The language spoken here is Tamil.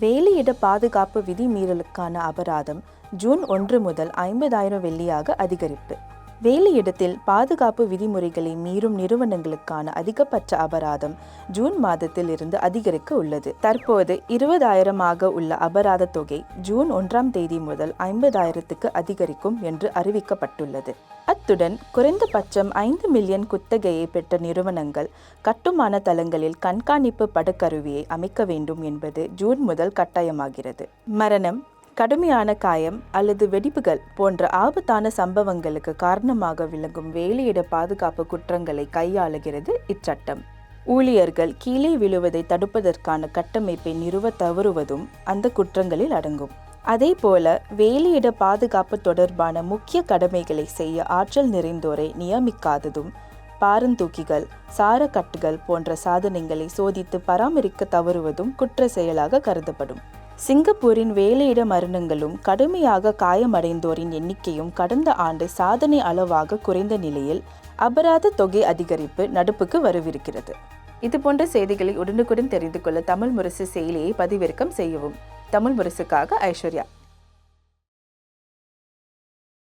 வேலையிட பாதுகாப்பு விதிமீறலுக்கான அபராதம் ஜூன் ஒன்று முதல் ஐம்பதாயிரம் வெள்ளியாக அதிகரிப்பு. வேலையிடத்தில் பாதுகாப்பு விதிமுறைகளை மீறும் நிறுவனங்களுக்கான அதிகபட்ச அபராதம் ஜூன் மாதத்தில் இருந்து அதிகரிக்க உள்ளது. தற்போது இருபதாயிரமாக உள்ள அபராத தொகை ஜூன் ஒன்றாம் தேதி முதல் ஐம்பதாயிரத்துக்கு அதிகரிக்கும் என்று அறிவிக்கப்பட்டுள்ளது. அத்துடன் குறைந்தபட்சம் ஐந்து மில்லியன் குத்தகையை பெற்ற நிறுவனங்கள் கட்டுமான தளங்களில் கண்காணிப்பு படுக்கருவியை அமைக்க வேண்டும் என்பது ஜூன் முதல் கட்டாயமாகிறது. மரணம் கடுமையான காயம் அல்லது வெடிப்புகள் போன்ற ஆபத்தான சம்பவங்களுக்கு காரணமாக விளங்கும் வேலையிட பாதுகாப்பு குற்றங்களை கையாளுகிறது இச்சட்டம். ஊழியர்கள் கீழே விழுவதை தடுப்பதற்கான கட்டமைப்பை நிறுவ தவறுவதும் அந்த குற்றங்களில் அடங்கும். அதேபோல வேலையிட பாதுகாப்பு தொடர்பான முக்கிய கடமைகளை செய்ய ஆற்றல் நிறைந்தோரை நியமிக்காததும் பாரந்தூக்கிகள் சாரக்கட்டுகள் போன்ற சாதனங்களை சோதித்து பராமரிக்க தவறுவதும் குற்ற செயலாக கருதப்படும். சிங்கப்பூரின் வேலையிட மரணங்களும் கடுமையாக காயமடைந்தோரின் எண்ணிக்கையும் கடந்த ஆண்டு சாதனை அளவாக குறைந்த நிலையில் அபராத தொகை அதிகரிப்பு நடப்புக்கு வரவிருக்கிறது. இது போன்ற செய்திகளை உடனுக்குடன் தெரிந்து கொள்ள தமிழ் முரசு செயலியை பதிவிறக்கம் செய்யவும். தமிழ் முரசுக்காக ஐஸ்வர்யா